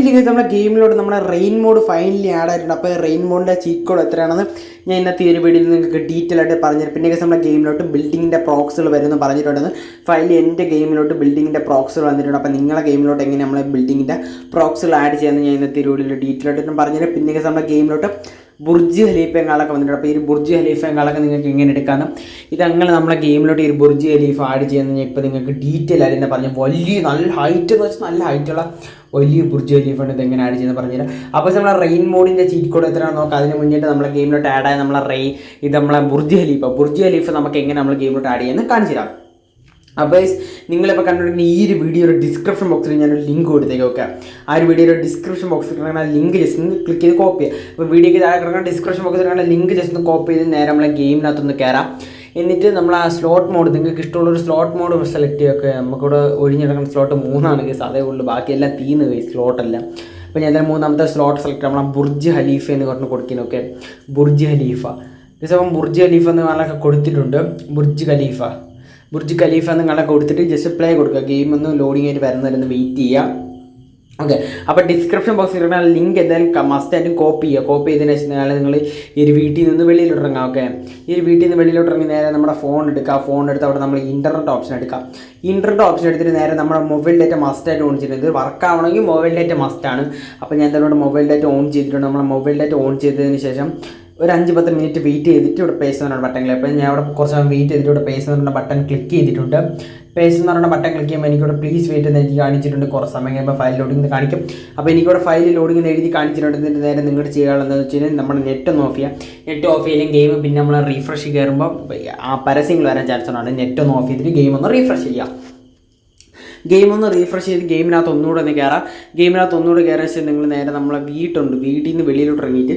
Finally നമ്മുടെ ഗെയിമിലോട്ട് നമ്മുടെ rain mode finally add ആയിട്ടുണ്ട്. അപ്പോൾ റെയിൻ മോഡിന്റെ ചീറ്റ് കോഡ് എത്രയാണെന്ന് ഞാൻ ഇന്നത്തെ ഒരു വീഡിയോയിൽ നിങ്ങൾക്ക് ഡീറ്റെയിൽ ആയിട്ട് പറഞ്ഞു പിന്നെ നമ്മുടെ ഗെയിമിലോട്ട് ബിൽഡിങ്ങിന്റെ പ്രോക്സുകൾ വരുമെന്ന് പറഞ്ഞിട്ടുണ്ടെന്ന് ഫൈനലി എന്റെ ഗെയിമിലോട്ട് ബിൽഡിങ്ങിന്റെ പ്രോക്സുകൾ വന്നിട്ടുണ്ട്. അപ്പോൾ നിങ്ങളെ ഗെയിമിലോട്ട് എങ്ങനെ നമ്മൾ ബിൽഡിങ്ങിന്റെ പ്രോക്സുകൾ ആഡ് ചെയ്യാമെന്ന് ഞാൻ ഇന്നത്തെ ഒരു വീഡിയോയിൽ ഡീറ്റെയിൽ ആയിട്ട് പറഞ്ഞുതരാം. പിന്നെ നമ്മുടെ ഗെയിമിലോട്ട് ബുർജ് ഖലീഫ എങ്ങാളൊക്കെ വന്നിട്ടുണ്ട്. അപ്പോൾ ഈ ബുർജ് ഖലീഫ എങ്ങാളൊക്കെ നിങ്ങൾക്ക് എങ്ങനെ എടുക്കാനും ഇതങ്ങനെ നമ്മളെ ഗെയിമിലോട്ട് ഈ ബുർജ് ഖലീഫ ആഡ് ചെയ്യുന്ന ഞാൻ ഇപ്പോൾ നിങ്ങൾക്ക് ഡീറ്റെയിൽ ആയിട്ട് തന്നെ പറഞ്ഞു വലിയ നല്ല ഹൈറ്റ് എന്ന് വെച്ചാൽ നല്ല ഹൈറ്റുള്ള വലിയ ബുർജ് ഖലീഫാണ് ഇത് എങ്ങനെ ആഡ് ചെയ്യുന്നത് പറഞ്ഞുതരാം. അപ്പോൾ നമ്മളെ റെയിൻ മോഡിന്റെ ചീറ്റ് കോഡ് എത്രയാണ് നോക്കാം. അതിന് മുന്നിട്ട് നമ്മളെ ഗെയിമിലോട്ട് ആഡ് ആയ നമ്മളെ റെയിൻ ഇത് നമ്മളെ ബുർജ് ഖലീഫ. ബുർജ് ഖലീഫ നമുക്ക് എങ്ങനെ നമ്മൾ ഗെയിമിലോട്ട് ആഡ് ചെയ്യുന്നത് കാണിച്ചു തരാം അപ്പോൾ നിങ്ങളിപ്പോൾ കണ്ടിട്ടുണ്ടെങ്കിൽ ഈ ഒരു വീഡിയോയുടെ ഡിസ്ക്രിപ്ഷൻ ബോക്സിൽ ഞാനൊരു ലിങ്ക് കൊടുത്തേക്ക് ഓക്കെ ആ ഒരു വീഡിയോയുടെ ഡിസ്ക്രിപ്ഷൻ ബോക്സിൽ കിടക്കുന്ന ലിങ്ക് ജസ്റ്റ് ഒന്ന് ക്ലിക്ക് ചെയ്ത് കോപ്പി ചെയ്യുക. അപ്പോൾ വീഡിയോക്ക് താഴെ കിടക്കുന്ന ഡിസ്ക്രിപ്ഷൻ ബോക്സിൽ കിടക്കുന്ന ലിങ്ക് ജസ്റ്റ് ഒന്ന് കോപ്പി ചെയ്ത് നേരെ നമ്മളെ ഗെയിമിനകത്തൊന്ന് കയറാം എന്നിട്ട് നമ്മൾ ആ സ്ലോട്ട് മോഡ് നിങ്ങൾക്ക് ഇഷ്ടമുള്ള ഒരു സ്ലോട്ട് മോഡ് സെലക്ട് ചെയ്യുക നമുക്കിവിടെ ഒഴിഞ്ഞിടക്കുന്ന സ്ലോട്ട് മൂന്നാണ് കേസ് അതേ ഉള്ളൂ. ബാക്കിയെല്ലാം തീന്ന് പോയി സ്ലോട്ടെല്ലാം അപ്പോൾ ഞാൻ മൂന്നാമത്തെ സ്ലോട്ട് സെലക്ട് നമ്മൾ ബുർജ് ഹലീഫ എന്ന് പറഞ്ഞ് കൊടുക്കുന്നു ഓക്കെ ബുർജ് ഖലീഫ. ദിവസം ബുർജ് ഖലീഫ എന്ന് പറഞ്ഞൊക്കെ കൊടുത്തിട്ടുണ്ട്. Burj Khalifa. ബുർജ് ഖലീഫ എന്ന് കൊടുത്തിട്ട് ജസ്റ്റ് പ്ലേ കൊടുക്കുക. ഗെയിം ഒന്ന് ലോഡിങ് ആയിട്ട് വരുന്നവരൊന്ന് വെയിറ്റ് ചെയ്യുക. ഓക്കെ അപ്പോൾ ഡിസ്ക്രിപ്ഷൻ ബോക്സിൽ ഇടുന്ന ലിങ്ക് എന്തായാലും മസ്റ്റ് ആയിട്ടും കോപ്പി ചെയ്യുക. കോപ്പി ചെയ്തതിന് ശേഷം നിങ്ങൾ ഈ ഒരു വീട്ടിൽ നിന്ന് വെളിയിലോട്ട് ഇറങ്ങുക ഓക്കെ ഈ ഒരു വീട്ടിൽ നിന്ന് വെളിയിലോട്ട് ഇറങ്ങി നേരെ നമ്മുടെ ഫോൺ എടുക്കുക. ഫോൺ എടുത്ത് അവിടെ നമ്മൾ ഇന്റർനെറ്റ് ഓപ്ഷൻ എടുക്കുക ഇന്റർനെറ്റ് ഓപ്ഷൻ എടുത്തിട്ട് നേരെ നമ്മുടെ മൊബൈൽ ഡേറ്റ മസ്റ്റ് ആയിട്ട് ഓൺ ചെയ്തിട്ടുണ്ട് ഇത് വർക്ക് ആവണമെങ്കിൽ മൊബൈൽ ഡേറ്റ മസ്റ്റ് ആണ്. അപ്പോൾ ഞാൻ എന്തായാലും മൊബൈൽ ഡേറ്റ ഓൺ ചെയ്തിട്ടുണ്ട്. നമ്മുടെ മൊബൈൽ ഡേറ്റ ഓൺ ചെയ്തതിന് ശേഷം ഒരു അഞ്ച് പത്ത് മിനിറ്റ് വെയിറ്റ് ചെയ്തിട്ട് ഇവിടെ പേസ് എന്ന് പറഞ്ഞ ബട്ടൺ അപ്പോൾ ഞാൻ അവിടെ കുറച്ച് സമയം വെയിറ്റ് ചെയ്തിട്ട് ഇവിടെ പേസ് എന്ന് പറഞ്ഞ ബട്ടൺ ക്ലിക്ക് ചെയ്തിട്ടുണ്ട്. പേസ് എന്ന് പറഞ്ഞ ബട്ടൺ ക്ലിക്ക് ചെയ്യുമ്പോൾ എനിക്കിവിടെ പ്ലീസ് വെയിറ്റ് എന്ന് എനിക്ക് കാണിച്ചിട്ടുണ്ട് കുറച്ച് സമയം കഴിയുമ്പോൾ ഫയൽ ലോഡിംഗ് കാണിക്കും. അപ്പോൾ എനിക്കിവിടെ ഫയൽ ലോഡിംഗ് എഴുതി കാണിച്ചിട്ടുണ്ട്. എന്നിട്ട് നേരെ നിങ്ങളുടെ ചെയ്യാനുള്ളതെന്ന് വെച്ച് കഴിഞ്ഞാൽ നമ്മുടെ നെറ്റ് ഒന്ന് ഓഫ് ചെയ്യുക നെറ്റ് ഓഫ് ചെയ്യില്ലെങ്കിൽ ഗെയിം പിന്നെ നമ്മൾ റീഫ്രഷ് കയറുമ്പോൾ ആ പരസ്യങ്ങൾ വരാൻ ചാൻസ് ഉണ്ട് നെറ്റ് ഒന്ന് ഓഫ് ചെയ്തിട്ട് ഗെയിം ഒന്ന് റീഫ്രഷ് ചെയ്യുക ഗെയിം ഒന്ന് റീഫ്രഷ് ചെയ്ത് ഗെയിമിനകത്ത് ഒന്നുകൂടെ ഒന്ന് കയറാം ഗെയിമിനകത്ത് ഒന്നുകൂടെ കയറാൻ വെച്ചാൽ നിങ്ങൾ നേരെ നമ്മളെ വീട്ടുണ്ട് വീട്ടിൽ നിന്ന് വെളിയിലോട്ട് ഇറങ്ങിയിട്ട്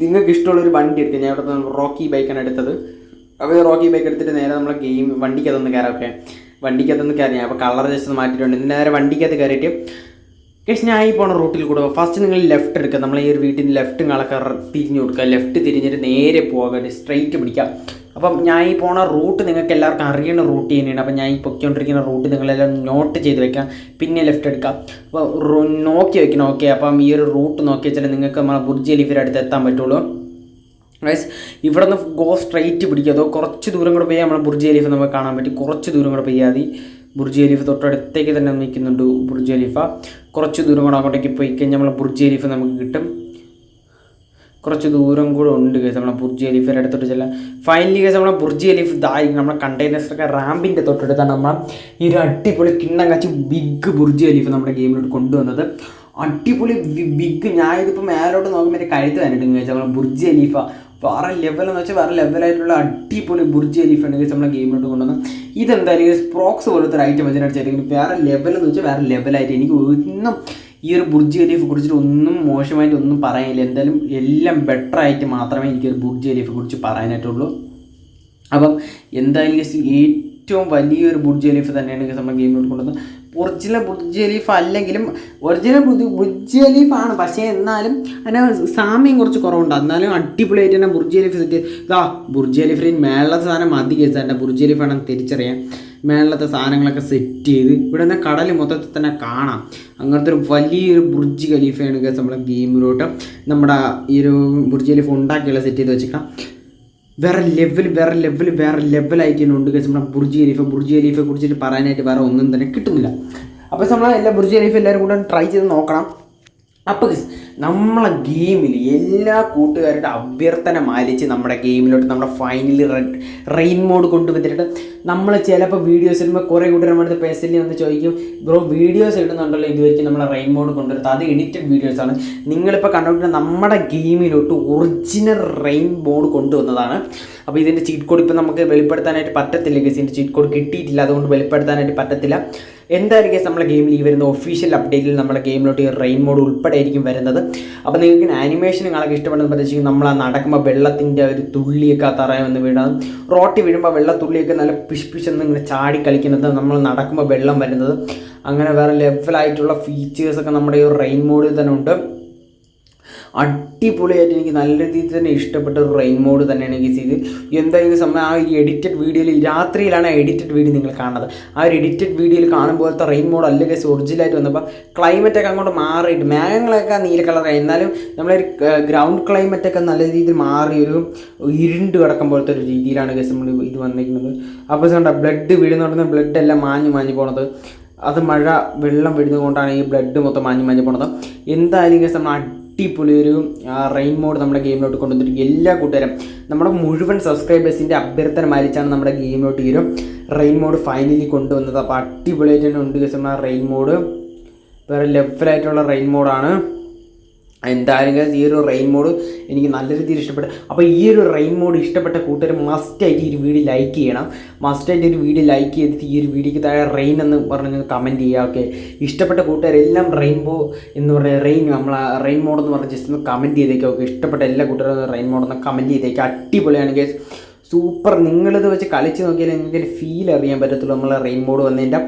നിങ്ങൾക്ക് ഇഷ്ടമുള്ളൊരു വണ്ടി എടുക്കുക ഞാൻ ഇവിടെ റോക്കി ബൈക്കാണ് എടുത്തത്. അപ്പോൾ റോക്കി ബൈക്ക് എടുത്തിട്ട് നേരെ നമ്മളെ ഗെയിം വണ്ടിക്കകത്തൊന്ന് കയറാം. ഓക്കെ. വണ്ടിക്കകത്തൊന്ന് കയറി. അപ്പോൾ കളർ ജസ്റ്റ് മാറ്റിയിട്ടുണ്ട്. ഇതിന്റെ നേരെ വണ്ടിക്കകത്ത് കയറിയിട്ട് കേസ് ഞാൻ ഈ പോണ റൂട്ടിൽ കൂടെ ഫസ്റ്റ് നിങ്ങൾ ലെഫ്റ്റ് എടുക്കുക. നമ്മൾ ഈ ഒരു വീട്ടിൽ നിന്ന് ലെഫ്റ്റ് കളൊക്കെ തിരിഞ്ഞു കൊടുക്കുക. ലെഫ്റ്റ് തിരിഞ്ഞിട്ട് നേരെ പോകാൻ സ്ട്രെയിറ്റ് പിടിക്കുക അപ്പം ഞാൻ ഈ പോണ റൂട്ട് നിങ്ങൾക്ക് എല്ലാവർക്കും അറിയുന്ന റൂട്ട് തന്നെയാണ്. അപ്പം ഞാൻ ഈ പൊയ്ക്കൊണ്ടിരിക്കുന്ന റൂട്ട് നിങ്ങളെല്ലാം നോട്ട് ചെയ്ത് വെക്കാം പിന്നെ ലെഫ്റ്റ് എടുക്കാം അപ്പോൾ നോക്കി വെക്കണം. ഓക്കെ അപ്പം ഈ ഒരു റൂട്ട് നോക്കി വെച്ചാൽ നിങ്ങൾക്ക് നമ്മളെ ബുർജ് ഖലീഫിന്റെ അടുത്ത് എത്താൻ പറ്റുള്ളൂ. ഗൈസ് ഇവിടെ നിന്ന് ഗോ സ്ട്രൈറ്റ് പിടിക്കുക. അതോ കുറച്ച് ദൂരം കൂടെ പോയാൽ നമ്മളെ ബുർജ് ഖലീഫ നമുക്ക് കാണാൻ പറ്റും. കുറച്ച് ദൂരം കൂടെ പോയാൽ മതി. ബുർജ് ഖലീഫ തൊട്ടടുത്തേക്ക് തന്നെ നിൽക്കുന്നുണ്ട് ബുർജ് ഖലീഫ കുറച്ച് ദൂരം കൂടെ അങ്ങോട്ടേക്ക് പോയി കഴിഞ്ഞാൽ നമ്മളെ ബുർജ് ഖലീഫ നമുക്ക് കിട്ടും. കുറച്ച് ദൂരം കൂടെ ഉണ്ട് കേസ് നമ്മളെ ബുർജ് ഖലീഫയുടെ അടുത്തോട്ട് ചെല്ലാം ഫൈനലി കേസ് നമ്മളെ ബുർജ് ഖലീഫ് ദായി നമ്മളെ കണ്ടെയ്നേഴ്സൊക്കെ റാമ്പിന്റെ തൊട്ടടുത്താണ് നമ്മൾ ഈ ഒരു അടിപൊളി കിണ്ണം കാച്ചി ബിഗ് ബുർജ് ഖലീഫ് നമ്മുടെ ഗെയിമിലോട്ട് കൊണ്ടുവന്നത്. അടിപൊളി ബിഗ് ഞാൻ ഇതിപ്പോൾ മേലോട്ട് നോക്കുമ്പോൾ എന്റെ കഴുത്ത് തന്നിട്ടുണ്ട് കേസ് നമ്മളെ ബുർജ് ഖലീഫ വേറെ ലെവൽ എന്ന് വെച്ചാൽ വേറെ ലെവലായിട്ടുള്ള അടിപൊളി ബുർജ് ആണ് ഉണ്ട് നമ്മളെ ഗെയിമിലോട്ട് കൊണ്ടുവന്ന് ഇതെന്തായാലും സ്പ്രോക്സ് പോലത്തെ ഒരു ഐറ്റം വെച്ചിട്ട് വേറെ ലെവൽ എന്ന് വെച്ചാൽ വേറെ ലെവലായിട്ട് എനിക്ക് ഒന്നും ഈ ഒരു ബുർജ് ഖലീഫ് കുറിച്ചിട്ട് ഒന്നും മോശമായിട്ട് ഒന്നും പറയാനില്ല. എന്തായാലും എല്ലാം ബെറ്റർ ആയിട്ട് മാത്രമേ എനിക്ക് ഒരു ബുർജ് ഖലീഫെ കുറിച്ച് പറയാനായിട്ടുള്ളൂ. അപ്പം എന്തായാലും ഏറ്റവും വലിയൊരു ബുർജ് ഖലീഫ് തന്നെയാണ് നമ്മൾ ഗെയിമിലോട്ട് കൊണ്ടുവന്നത്. ഒറിജിനൽ ബുർജ് ഖലീഫ് അല്ലെങ്കിലും ഒറിജിനൽ ബുർജ് ആണ്. പക്ഷേ എന്നാലും അതിന് സാമ്യം കുറച്ച് കുറവുണ്ട്. എന്നാലും അടിപൊളിയായിട്ട് തന്നെ ബുർജ് ഖലീഫ് സെറ്റ് ഇതാ ബുർജ് ഖലീഫിന് മേളത്തെ സാധനം മതി കേസ് എന്റെ ബുർജ് തിരിച്ചറിയാം. മേളത്തെ സാധനങ്ങളൊക്കെ സെറ്റ് ചെയ്ത് ഇവിടെ നിന്ന് കടൽ മൊത്തത്തിൽ തന്നെ കാണാം. അങ്ങനത്തെ ഒരു വലിയൊരു ബുർജ് ഖലീഫയാണ് കേസ് നമ്മുടെ ഗെയിമിലോട്ട്. നമ്മുടെ ഈ ഒരു ബുർജ് ഖലീഫ ഉണ്ടാക്കിയുള്ള സെറ്റ് ചെയ്ത് വെച്ചിട്ടാണ് വേറെ ലെവൽ വേറെ ലെവൽ വേറെ ലെവലായിട്ട് തന്നെ ഉണ്ട് കേസ് നമ്മുടെ ബുർജ് ഖലീഫ. ബുർജ് ഖലീഫെ കുറിച്ചിട്ട് പറയാനായിട്ട് വേറെ ഒന്നും തന്നെ കിട്ടുന്നില്ല. അപ്പോൾ നമ്മൾ എല്ലാ ബുർജ് ഖലീഫ എല്ലാവരും കൂടെ ട്രൈ ചെയ്ത് നോക്കണം. അപ്പോൾ നമ്മളെ ഗെയിമിൽ എല്ലാ കൂട്ടുകാരുടെ അഭ്യർത്ഥന മാലിച്ച് നമ്മുടെ ഗെയിമിലോട്ട് നമ്മുടെ ഫൈനൽ റെയിൻ മോഡ് കൊണ്ടുവന്നിട്ട് നമ്മൾ ചിലപ്പോൾ വീഡിയോസ് ഇടുമ്പോൾ കുറേ കൂട്ടുകാർ നമ്മുടെ പേഴ്സണലി വന്ന് ചോദിക്കും ബ്രോ വീഡിയോസ് ഇടുന്നുണ്ടല്ലോ ഇതുവരെയ്ക്കും നമ്മൾ റെയിൻ മോഡ് കൊണ്ടുവരുന്നത്. അത് എഡിറ്റഡ് വീഡിയോസാണ് നിങ്ങളിപ്പോൾ കണ്ടുകൊണ്ടിരുന്ന നമ്മുടെ ഗെയിമിലോട്ട് ഒറിജിനൽ റെയിൻ മോഡ് കൊണ്ടുവന്നതാണ്. അപ്പോൾ ഇതിന്റെ ചീറ്റ് കോഡ് ഇപ്പോൾ നമുക്ക് വെളിപ്പെടുത്താനായിട്ട് പറ്റത്തില്ല ഗസ് ഇതിന്റെ ചീറ്റ് കോഡ് കിട്ടിയിട്ടില്ല. അതുകൊണ്ട് വെളിപ്പെടുത്താനായിട്ട് പറ്റത്തില്ല. എന്തായിരിക്കും നമ്മുടെ ഗെയിമിൽ ഈ വരുന്ന ഒഫീഷ്യൽ അപ്ഡേറ്റിൽ നമ്മുടെ ഗെയിമിലോട്ട് ഈ റെയിൻ മോഡ് ഉൾപ്പെടെ ആയിരിക്കും വരുന്നത്. അപ്പോൾ നിങ്ങൾക്ക് ആനിമേഷൻ നിങ്ങളൊക്കെ ഇഷ്ടപ്പെടുന്ന പ്രത്യേകിച്ച് നമ്മൾ ആ നടക്കുമ്പോൾ വെള്ളത്തിന്റെ ഒരു തുള്ളിയൊക്കെ ആ തറയിൽ വന്ന് വീണത് റോട്ടി വീഴുമ്പോൾ വെള്ളത്തുള്ളിയൊക്കെ നല്ല പിഷ്പിച്ചെന്ന് ഇങ്ങനെ ചാടി കളിക്കുന്നത് നമ്മൾ നടക്കുമ്പോൾ വെള്ളം വരുന്നത്. അങ്ങനെ വേറെ ലെവലായിട്ടുള്ള ഫീച്ചേഴ്സൊക്കെ നമ്മുടെ ഈ റെയിൻ മോഡിൽ തന്നെ ഉണ്ട്. അടിപൊളിയായിട്ട് എനിക്ക് നല്ല രീതിയിൽ തന്നെ ഇഷ്ടപ്പെട്ട ഒരു റെയിൻ മോഡ് തന്നെയാണ് എനിക്ക് ചെയ്ത് എന്തായാലും സമയം? ആ ഒരു എഡിറ്റഡ് വീഡിയോയിൽ രാത്രിയിലാണ് ആ എഡിറ്റഡ് വീഡിയോ നിങ്ങൾ കാണുന്നത്. ആ ഒരു എഡിറ്റഡ് വീഡിയോയിൽ കാണുമ്പോഴത്തെ റെയിൻ മോഡ് അല്ല ഒറിജിനലായിട്ട് വന്നപ്പോൾ ക്ലൈമറ്റ് ഒക്കെ അങ്ങോട്ട് മാറിയിട്ട് മേഘങ്ങളൊക്കെ നീല കളറായി എന്നാലും നമ്മളൊരു ഗ്രൗണ്ട് ക്ലൈമറ്റ് ഒക്കെ നല്ല രീതിയിൽ മാറി ഒരു ഇരുണ്ട് കിടക്കുമ്പോഴത്തെ ഒരു രീതിയിലാണ് കേസ് നമ്മൾ ഇത് വന്നിരിക്കുന്നത്. അപ്പോൾ കണ്ട ബ്ലഡ് വീഴുന്ന ബ്ലഡ് എല്ലാം മാഞ്ഞു മാഞ്ഞു പോണത്. അത് മഴ വെള്ളം വീഴുന്നത് കൊണ്ടാണ് ഈ ബ്ലഡ് മൊത്തം മാഞ്ഞു മാഞ്ഞു പോണത്. എന്തായാലും കേസ് നമ്മൾ അടിപൊളി ഒരു റെയിൻ മോഡ് നമ്മുടെ ഗെയിമിലോട്ട് കൊണ്ടുവന്നിട്ട് എല്ലാ കൂട്ടുകാരും നമ്മുടെ മുഴുവൻ സബ്സ്ക്രൈബേഴ്സിന്റെ അഭ്യർത്ഥന മാനിച്ചാണ് നമ്മുടെ ഗെയിമിലോട്ട് ഈ ഒരു റെയിൻ മോഡ് ഫൈനലി കൊണ്ടുവന്നത്. അപ്പോൾ അടിപൊളിയായിട്ട് തന്നെ ഉണ്ട് നമ്മുടെ റെയിൻ മോഡ് വേറെ ലെവലായിട്ടുള്ള റെയിൻ മോഡാണ് എന്തായാലും ഈ ഒരു റെയിൻ മോഡ് എനിക്ക് നല്ല രീതിയിൽ ഇഷ്ടപ്പെട്ടു അപ്പോൾ ഈ ഒരു റെയിൻ മോഡ് ഇഷ്ടപ്പെട്ട കൂട്ടുകാർ മസ്റ്റായിട്ട് ഈ ഒരു വീഡിയോ ലൈക്ക് ചെയ്യണം. മസ്റ്റായിട്ട് ഒരു വീഡിയോ ലൈക്ക് ചെയ്തിട്ട് ഈ ഒരു വീഡിയോക്ക് താഴെ റെയിൻ എന്ന് പറഞ്ഞ് കമന്റ് ചെയ്യുക ഓക്കെ ഇഷ്ടപ്പെട്ട കൂട്ടുകാരെല്ലാം റെയിൻബോ എന്ന് പറയുക റെയിൻ നമ്മൾ റെയിൻ മോഡ് എന്ന് പറഞ്ഞ് ജസ്റ്റ് ഒന്ന് കമന്റ് ചെയ്തേക്കുക ഓക്കെ ഇഷ്ടപ്പെട്ട എല്ലാ കൂട്ടുകാരും റെയിൻ മോഡ് ഒന്ന് കമന്റ് ചെയ്തേക്കുക അടിപൊളിയാണ് ഗേസ് സൂപ്പർ നിങ്ങളിത് വെച്ച് കളിച്ച് നോക്കിയാൽ നിങ്ങൾക്ക് ഫീൽ അറിയാൻ പറ്റത്തുള്ളൂ നമ്മൾ റെയിൻ മോഡ് വന്നതിന്റെ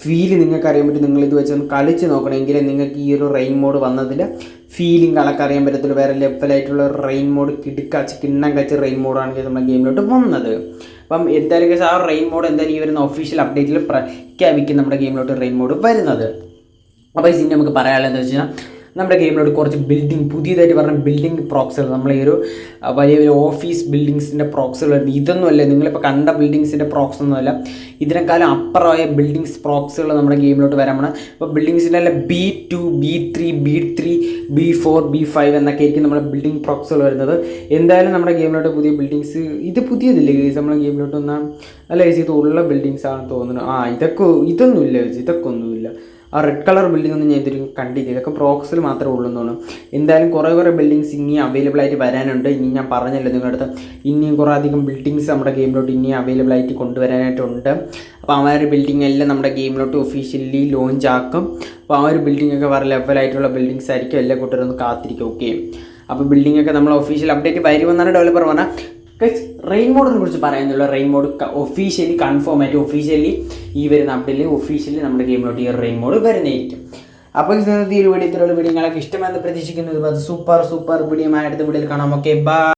ഫീൽ നിങ്ങൾക്ക് അറിയാൻ പറ്റും. നിങ്ങളിത് വെച്ച് ഒന്ന് കളിച്ച് നോക്കണമെങ്കിൽ നിങ്ങൾക്ക് ഈ ഒരു റെയിൻ മോഡ് വന്നതിന്റെ ഫീലിംഗ് കളക്ക് അറിയാൻ പറ്റത്തുള്ളൂ വേറെ ലെവലായിട്ടുള്ള റെയിൻ മോഡ് കിടുക്കാച്ച് കിണ്ണം കച്ച് റെയിൻ മോഡാണ് നമ്മുടെ ഗെയിമിലോട്ട് വന്നത്. അപ്പം എന്തായാലും കേസ് ആ റെയിൻ മോഡ് എന്തായാലും ഈ വരുന്ന ഒഫീഷ്യൽ അപ്ഡേറ്റിൽ പ്രഖ്യാപിക്കും നമ്മുടെ ഗെയിമിലോട്ട് റെയിൻ മോഡ് വരുന്നത്. അപ്പോൾ ഇതിന് നമുക്ക് പറയാനുള്ളത് എന്താ വെച്ചാൽ നമ്മുടെ ഗെയിമിലോട്ട് കുറച്ച് ബിൽഡിംഗ് പുതിയതായിട്ട് പറഞ്ഞ ബിൽഡിംഗ് പ്രോക്സുകൾ നമ്മൾ ഈ ഒരു വലിയ വലിയ ഓഫീസ് ബിൽഡിങ്സിന്റെ പ്രോക്സുകൾ ഇതൊന്നുമല്ല നിങ്ങളിപ്പോൾ കണ്ട ബിൽഡിങ്സിന്റെ പ്രോക്സ് ഒന്നുമല്ല. ഇതിനേക്കാളും അപ്പുറമായ ബിൽഡിങ്സ് പ്രോക്സുകൾ നമ്മുടെ ഗെയിമിലോട്ട് വരാമാണ് ഇപ്പോൾ ബിൽഡിങ്സിന്റെ അല്ല B two B three B three B four B five എന്നൊക്കെ ആയിരിക്കും നമ്മുടെ ബിൽഡിംഗ് പ്രോക്സുകൾ വരുന്നത്. എന്തായാലും നമ്മുടെ ഗെയിമിലോട്ട് പുതിയ ബിൽഡിങ്സ് ഇത് പുതിയതില്ലേ ഗേസ് നമ്മുടെ ഗെയിമിലോട്ട് വന്നാൽ അല്ല ഗെയ്സ് ഇത് ഉള്ള ബിൽഡിങ്സ് ആണെന്ന് തോന്നുന്നു. ആ ഇതൊക്കെ ഇതൊന്നുമില്ല ഗെയ്സ് ഇതൊക്കെ ഒന്നുമില്ല. ആ റെഡ് കളർ ബിൽഡിംഗ് ഒന്നും ഞാൻ ഇതിൽ കണ്ടില്ല. ഇതൊക്കെ പ്രോക്സിൽ മാത്രമേ ഉള്ളൂ എന്ന് തോന്നുന്നു. എന്തായാലും കുറേ കുറേ ബിൽഡിങ്സ് ഇനി അവൈലബിൾ ആയിട്ട് വരാനുണ്ട്. ഇനി ഞാൻ പറഞ്ഞല്ലോ നിങ്ങളുടെ അടുത്ത്. ഇനിയും കുറേ അധികം ബിൽഡിങ്സ് നമ്മുടെ ഗെയിമിലോട്ട് ഇനി അവൈലബിൾ ആയിട്ട് കൊണ്ടുവരാനായിട്ടുണ്ട്. അപ്പോൾ ആ ഒരു ബിൽഡിംഗ് എല്ലാം നമ്മുടെ ഗെയിമിലോട്ട് ഒഫീഷ്യലി ലോഞ്ച് ആക്കും. അപ്പോൾ ആ ഒരു ബിൽഡിംഗ് ഒക്കെ വേറെ ലെവലായിട്ടുള്ള ബിൽഡിങ്സ് ആയിരിക്കും എല്ലാ കൂട്ടരും ഒന്ന് കാത്തിരിക്കും ഓക്കെ അപ്പോൾ ബിൽഡിംഗ് ഒക്കെ നമ്മൾ ഒഫീഷ്യൽ അപ്ഡേറ്റ് വരുമെന്നാണ് ഡെവലപ്പർ പറഞ്ഞാൽ റെയിൻ മോഡിനെ കുറിച്ച് പറയാനുള്ള. റെയിൻ മോഡ് ഒഫീഷ്യലി കൺഫേം ആയിട്ട് ഒഫീഷ്യലി ഈ വരുന്ന അപ്ഡേറ്റിൽ ഒഫീഷ്യലി നമ്മുടെ ഗെയിമിലോട്ട് ഈ റെയിൻ മോഡ് വരുന്നതായിരിക്കും. അപ്പോൾ ഈ വീഡിയോ ഇത്തരമുള്ള വീഡിയോ നിങ്ങൾക്ക് ഇഷ്ടമെന്ന് പ്രതീക്ഷിക്കുന്നത് സൂപ്പർ സൂപ്പർ വീഡിയോ അടുത്ത വീഡിയോയിൽ കാണാം. Okay bye